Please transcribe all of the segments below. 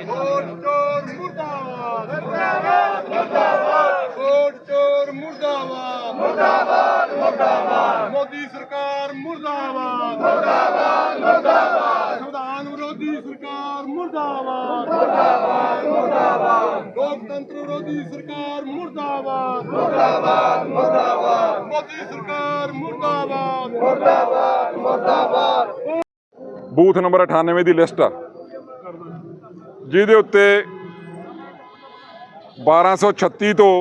ਚੋਰ ਮੁਰਦਾਬਾਦ ਮੁਰਦਾਬਾਦ ਮੁਰਦਾਬਾਦ। ਚੋਰ ਮੁਰਦਾਬਾਦ ਮੁਰਦਾਬਾਦ ਮੁਰਦਾਬਾਦ ਮੋਦੀ ਸਰਕਾਰ ਮੁਰਦਾਬਾਦ ਮੁਰਦਾਬਾਦ ਮੁਰਦਾਬਾਦ ਸੰਵਿਧਾਨ ਵਿਰੋਧੀ ਸਰਕਾਰ ਮੁਰਦਾਬਾਦ ਮੁਰਦਾਬਾਦ ਮੁਰਦਾਬਾਦ। ਲੋਕਤੰਤਰ ਵਿਰੋਧੀ ਸਰਕਾਰ ਮੁਰਦਾਬਾਦ। ਮੁਰਦਾਬਾਦ ਮੁਰਦਾਬਾਦ। ਮੋਦੀ ਸਰਕਾਰ ਮੁਰਦਾਬਾਦ। ਬੂਥ ਨੰਬਰ 98 ਦੀ ਲਿਸਟ ਆ। ਜਿਹਦੇ ਉੱਤੇ 1236 ਤੋਂ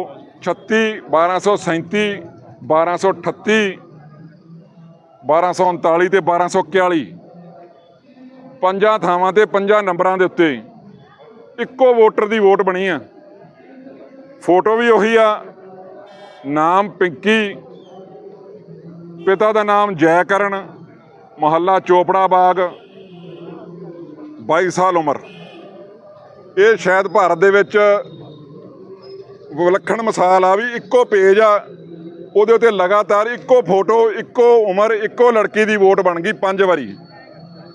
36 1237 1238 1239 ਤੇ 1241 ਪੰਜਾਂ ਥਾਵਾਂ ਤੇ ਪੰਜਾਂ ਨੰਬਰਾਂ ਦੇ ਉੱਤੇ ਇੱਕੋ ਵੋਟਰ ਦੀ ਵੋਟ ਬਣੀ ਆ। ਫੋਟੋ ਵੀ ਉਹੀ ਆ। ਨਾਮ ਪਿੰਕੀ, ਪਿਤਾ ਦਾ ਨਾਮ ਜੈ ਕਰਨ ਮੁਹੱਲਾ ਚੋਪੜਾ ਬਾਗ 22 ਸਾਲ ਉਮਰ। ਇਹ ਸ਼ਾਇਦ ਭਾਰਤ ਦੇ ਵਿੱਚ ਵਿਲੱਖਣ ਮਿਸਾਲ ਆ ਵੀ ਇੱਕੋ ਪੇਜ ਆ, ਉਹਦੇ ਉੱਤੇ ਲਗਾਤਾਰ ਇੱਕੋ ਫੋਟੋ, ਇੱਕੋ ਉਮਰ, ਇੱਕੋ ਲੜਕੀ ਦੀ ਵੋਟ ਬਣ ਗਈ ਪੰਜ ਵਾਰੀ।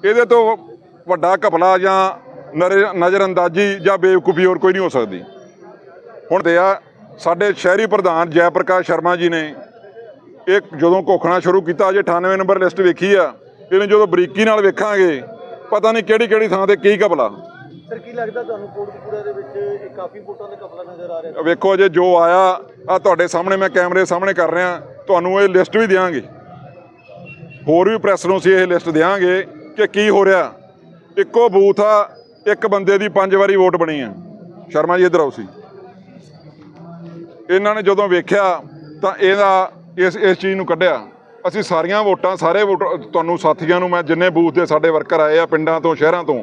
ਇਹਦੇ ਤੋਂ ਵੱਡਾ ਘਪਲਾ ਜਾਂ ਨਜ਼ਰਅੰਦਾਜ਼ੀ ਜਾਂ ਬੇਵਕੂਫੀ ਹੋਰ ਕੋਈ ਨਹੀਂ ਹੋ ਸਕਦੀ। ਹੁਣ ਤੇ ਆ ਸਾਡੇ ਸ਼ਹਿਰੀ ਪ੍ਰਧਾਨ ਜੈ ਪ੍ਰਕਾਸ਼ ਸ਼ਰਮਾ ਜੀ ਨੇ ਇਹ ਜਦੋਂ ਘੋਖਣਾ ਸ਼ੁਰੂ ਕੀਤਾ ਅਜੇ 98 ਨੰਬਰ ਲਿਸਟ ਵੇਖੀ ਆ। ਇਹਨੂੰ ਜਦੋਂ ਬਰੀਕੀ ਨਾਲ ਵੇਖਾਂਗੇ ਪਤਾ ਨਹੀਂ ਕਿਹੜੀ ਕਿਹੜੀ ਥਾਂ ਤੇ ਕੀ ਘਪਲਾ ਸਰ ਕੀ ਲੱਗਦਾ ਤੁਹਾਨੂੰ ਕੋਟਕਪੂਰਾ ਦੇ ਵਿੱਚ ਇਹ ਕਾਫੀ ਵੋਟਾਂ ਦਾ ਕਪਲਾ ਨਜ਼ਰ ਆ ਰਿਹਾ ਵੇਖੋ ਜੇ ਜੋ ਆਇਆ ਆ ਤੁਹਾਡੇ ਸਾਹਮਣੇ ਮੈਂ ਕੈਮਰੇ ਸਾਹਮਣੇ ਕਰ ਰਿਹਾ। ਤੁਹਾਨੂੰ ਇਹ ਲਿਸਟ ਵੀ ਦਿਆਂਗੇ। ਹੋਰ ਵੀ ਪ੍ਰੈਸ ਨੂੰ ਅਸੀਂ ਇਹ ਲਿਸਟ ਦਿਆਂਗੇ ਕਿ ਕੀ ਹੋ ਰਿਹਾ। ਇੱਕੋ ਬੂਥ ਆ ਇੱਕ ਬੰਦੇ ਦੀ ਪੰਜ ਵਾਰੀ ਵੋਟ ਬਣੀ ਆ। ਸ਼ਰਮਾ ਜੀ ਇੱਧਰ ਆਓ ਸੀ। ਇਹਨਾਂ ਨੇ ਜਦੋਂ ਵੇਖਿਆ ਤਾਂ ਇਹਦਾ ਇਸ ਇਸ ਚੀਜ਼ ਨੂੰ ਕੱਢਿਆ। ਅਸੀਂ ਸਾਰੀਆਂ ਵੋਟਾਂ, ਸਾਰੇ ਵੋਟ, ਤੁਹਾਨੂੰ ਸਾਥੀਆਂ ਨੂੰ ਮੈਂ ਜਿੰਨੇ ਬੂਥ ਦੇ ਸਾਡੇ ਵਰਕਰ ਆਏ ਆ ਪਿੰਡਾਂ ਤੋਂ, ਸ਼ਹਿਰਾਂ ਤੋਂ,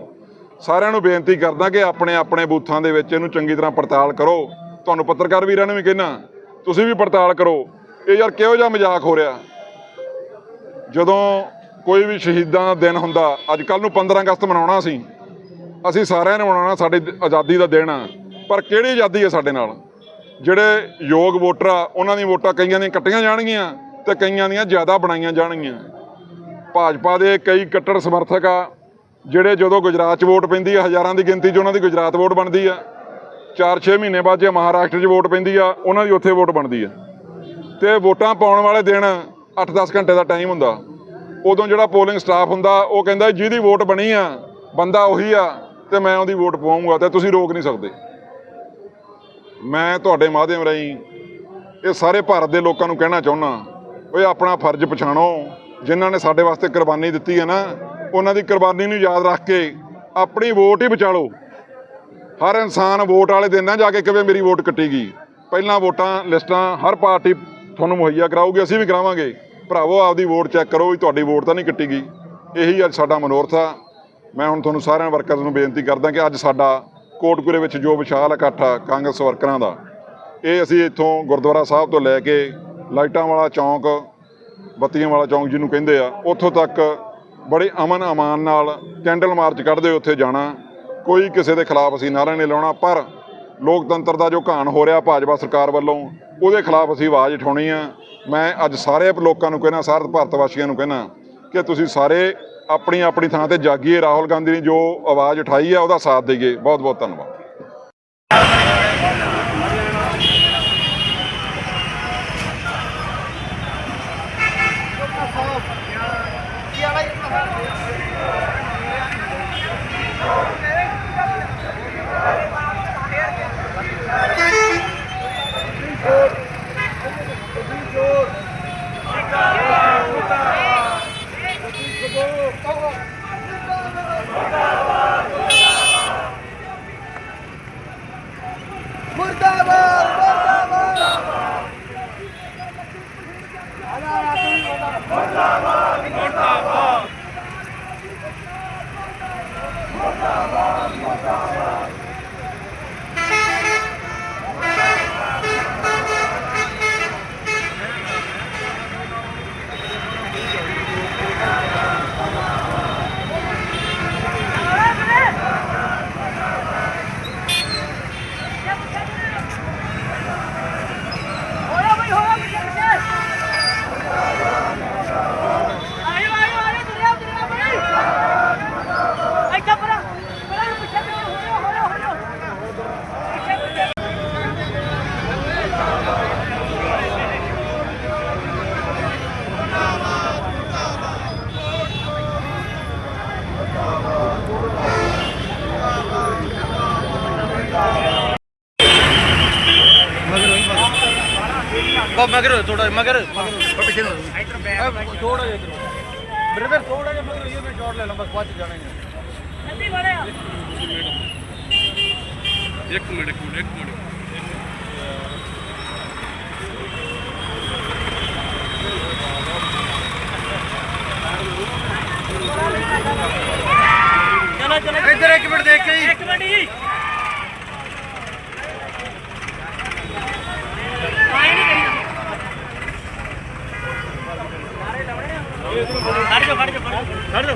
ਸਾਰਿਆਂ ਨੂੰ ਬੇਨਤੀ ਕਰਦਾ ਕਿ ਆਪਣੇ ਆਪਣੇ ਬੂਥਾਂ ਦੇ ਵਿੱਚ ਇਹਨੂੰ ਚੰਗੀ ਤਰ੍ਹਾਂ ਪੜਤਾਲ ਕਰੋ। ਤੁਹਾਨੂੰ ਪੱਤਰਕਾਰ ਵੀਰਾਂ ਨੂੰ ਵੀ ਕਹਿਣਾ ਤੁਸੀਂ ਵੀ ਪੜਤਾਲ ਕਰੋ। ਇਹ ਯਾਰ ਕਿਹੋ ਜਿਹਾ ਮਜ਼ਾਕ ਹੋ ਰਿਹਾ? ਜਦੋਂ ਕੋਈ ਵੀ ਸ਼ਹੀਦਾਂ ਦਾ ਦਿਨ ਹੁੰਦਾ, ਅੱਜ ਕੱਲ ਨੂੰ 15 ਅਗਸਤ ਮਨਾਉਣਾ ਸੀ। ਅਸੀਂ ਸਾਰਿਆਂ ਨੇ ਮਨਾਉਣਾ, ਸਾਡੀ ਆਜ਼ਾਦੀ ਦਾ ਦਿਨ ਆ। ਪਰ ਕਿਹੜੀ ਆਜ਼ਾਦੀ ਹੈ ਸਾਡੇ ਨਾਲ? ਜਿਹੜੇ ਯੋਗ ਵੋਟਰ ਆ, ਉਹਨਾਂ ਦੀਆਂ ਵੋਟਾਂ ਕਈਆਂ ਦੀਆਂ ਕੱਟੀਆਂ ਜਾਣਗੀਆਂ ਤੇ ਕਈਆਂ ਦੀਆਂ ਜ਼ਿਆਦਾ ਬਣਾਈਆਂ ਜਾਣਗੀਆਂ। ਭਾਜਪਾ ਦੇ ਕਈ ਕੱਟੜ ਸਮਰਥਕ ਆ, ਜਿਹੜੇ ਜਦੋਂ ਗੁਜਰਾਤ 'ਚ ਵੋਟ ਪੈਂਦੀ ਆ, ਹਜ਼ਾਰਾਂ ਦੀ ਗਿਣਤੀ 'ਚ ਉਹਨਾਂ ਦੀ ਗੁਜਰਾਤ ਵੋਟ ਬਣਦੀ ਆ। 4-6 ਮਹੀਨੇ ਬਾਅਦ ਜੇ ਮਹਾਰਾਸ਼ਟਰ 'ਚ ਵੋਟ ਪੈਂਦੀ ਆ, ਉਹਨਾਂ ਦੀ ਉੱਥੇ ਵੋਟ ਬਣਦੀ ਆ। ਤੇ ਵੋਟਾਂ ਪਾਉਣ ਵਾਲੇ ਦਿਨ 8-10 ਘੰਟੇ ਦਾ ਟਾਈਮ ਹੁੰਦਾ। ਉਦੋਂ ਜਿਹੜਾ ਪੋਲਿੰਗ ਸਟਾਫ ਹੁੰਦਾ, ਉਹ ਕਹਿੰਦਾ, ਜਿਹਦੀ ਵੋਟ ਬਣੀ ਆ, ਬੰਦਾ ਉਹੀ ਆ ਤੇ ਮੈਂ ਉਹਦੀ ਵੋਟ ਪਾਉਂਗਾ ਤੇ ਤੁਸੀਂ ਰੋਕ ਨਹੀਂ ਸਕਦੇ। ਮੈਂ ਤੁਹਾਡੇ ਮਾਧਿਅਮ ਰਾਹੀਂ ਇਹ ਸਾਰੇ ਭਾਰਤ ਦੇ ਲੋਕਾਂ ਨੂੰ ਕਹਿਣਾ ਚਾਹੁੰਦਾ ਓਏ ਆਪਣਾ ਫਰਜ਼ ਪਛਾਣੋ। ਜਿਨ੍ਹਾਂ ਨੇ ਸਾਡੇ ਵਾਸਤੇ ਕੁਰਬਾਨੀ ਦਿੱਤੀ ਹੈ ਨਾ, ਉਹਨਾਂ ਦੀ ਕੁਰਬਾਨੀ ਨੂੰ ਯਾਦ ਰੱਖ ਕੇ ਆਪਣੀ ਵੋਟ ਹੀ ਬਚਾ ਲਓ ਹਰ ਇਨਸਾਨ ਵੋਟ ਵਾਲੇ ਦਿਨ ਨਾ ਜਾ ਕੇ ਕਵੇ ਮੇਰੀ ਵੋਟ ਕੱਟੀ ਗਈ ਪਹਿਲਾਂ ਵੋਟਾਂ, ਲਿਸਟਾਂ, ਹਰ ਪਾਰਟੀ ਤੁਹਾਨੂੰ ਮੁਹੱਈਆ ਕਰਾਊਗੀ, ਅਸੀਂ ਵੀ ਕਰਾਵਾਂਗੇ। ਭਰਾਵੋ, ਆਪਦੀ ਵੋਟ ਚੈੱਕ ਕਰੋ ਵੀ ਤੁਹਾਡੀ ਵੋਟ ਤਾਂ ਨਹੀਂ ਕੱਟੀ ਗਈ ਇਹੀ ਅੱਜ ਸਾਡਾ ਮਨੋਰਥ ਆ। ਮੈਂ ਹੁਣ ਤੁਹਾਨੂੰ ਸਾਰਿਆਂ ਵਰਕਰਸ ਨੂੰ ਬੇਨਤੀ ਕਰਦਾ ਕਿ ਅੱਜ ਸਾਡਾ ਕੋਟਪੁਰੇ ਵਿੱਚ ਜੋ ਵਿਸ਼ਾਲ ਇਕੱਠ ਆ ਕਾਂਗਰਸ ਵਰਕਰਾਂ ਦਾ, ਇਹ ਅਸੀਂ ਇੱਥੋਂ ਗੁਰਦੁਆਰਾ ਸਾਹਿਬ ਤੋਂ ਲੈ ਕੇ ਲਾਈਟਾਂ ਵਾਲਾ ਚੌਂਕ, ਬੱਤੀਆਂ ਵਾਲਾ ਚੌਂਕ ਜਿਹਨੂੰ ਕਹਿੰਦੇ ਆ, ਉੱਥੋਂ ਤੱਕ ਬੜੇ ਅਮਨ ਅਮਾਨ ਨਾਲ ਕੈਂਡਲ ਮਾਰਚ ਕੱਢਦੇ ਹੋਏ ਉੱਥੇ ਜਾਣਾ। ਕੋਈ ਕਿਸੇ ਦੇ ਖਿਲਾਫ ਅਸੀਂ ਨਾਰਾ ਨਹੀਂ ਲਾਉਣਾ, ਪਰ ਲੋਕਤੰਤਰ ਦਾ ਜੋ ਘਾਣ ਹੋ ਰਿਹਾ ਭਾਜਪਾ ਸਰਕਾਰ ਵੱਲੋਂ, ਉਹਦੇ ਖਿਲਾਫ ਅਸੀਂ ਆਵਾਜ਼ ਉਠਾਉਣੀ ਆ। ਮੈਂ ਅੱਜ ਸਾਰੇ ਲੋਕਾਂ ਨੂੰ ਕਹਿਣਾ, ਸਾਰੇ ਭਾਰਤ ਵਾਸੀਆਂ ਨੂੰ ਕਹਿਣਾ ਕਿ ਤੁਸੀਂ ਸਾਰੇ ਆਪਣੀ ਆਪਣੀ ਥਾਂ ਤੇ ਜਾਗੀਏ। ਰਾਹੁਲ ਗਾਂਧੀ ਨੇ ਜੋ ਆਵਾਜ਼ ਉਠਾਈ ਹੈ ਉਹਦਾ ਸਾਥ ਦੇਈਏ। ਬਹੁਤ ਬਹੁਤ ਧੰਨਵਾਦ। ਮਗਰ ਥੋੜਾ ਮਗਰ ਪਿੱਛੇ ਨੂੰ ਥੋੜਾ ਜਿਹਾ ਬ੍ਰਦਰ ਥੋੜਾ ਜਿਹਾ ਮਗਰ ਇਹ ਮੈਂ ਸ਼ਾਟ ਲੈ ਲਾਂ ਬਸ ਬਾਅਦ ਚ ਜਾਣਾ ਹੀ ਜਲਦੀ ਵੜਿਆ ਇੱਕ ਮਿੰਟ ਇੱਕ ਮਿੰਟ ਇੱਕ ਮਿੰਟ ਚਲੋ ਚਲੋ ਇੱਧਰ ਇੱਕ ਮਿੰਟ ਦੇਖ ਕੇ ਜੀ ਇੱਕ ਮਿੰਟ ਜੀ ਆਏ ਨਹੀਂ ਕਰੀ ਖੜ ਜਾ ਖੜ ਜਾ ਖੜ ਜਾ